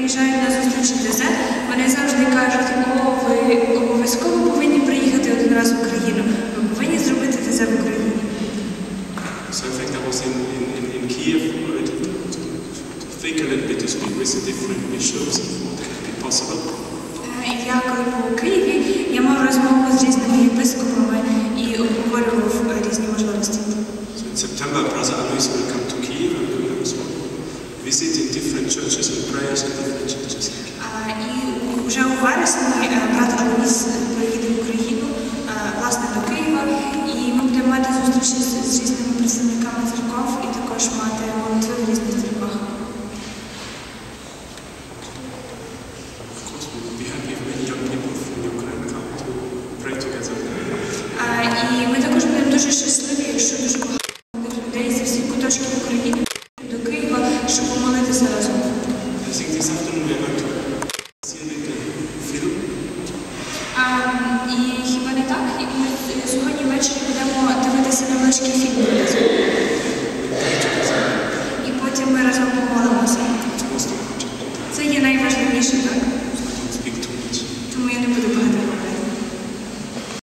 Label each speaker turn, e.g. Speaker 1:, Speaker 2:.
Speaker 1: приїжджають на зустрічі ДЗ, вони завжди кажуть, о, ви обов'язково повинні приїхати один раз в Україну. Ви повинні зробити ДЗ в Україні.
Speaker 2: So in fact, I was in, in, in, in Kiev to think a little bit to speak with the different bishops of what could be possible.
Speaker 1: Е, Я коли був у Києві, я мав розмову з різними єпископами і обговорював різні можливості.
Speaker 2: So in September, Brother Alois will come to Kiev and we will also visit in different churches and prayers in different churches.
Speaker 1: І вже у вересні е, брат Алвіс приїде в Україну, е, власне, до Києва, і ми будемо мати зустрічі з, різними представниками церков і також мати молитви в різних церквах. І ми також будемо дуже щасливі, якщо дуже багато людей зі всіх куточків України
Speaker 2: Bundesminister dazu? Das sind die Sachen,
Speaker 1: die І хіба не так. Це є найважливіше, так? Тому я не буду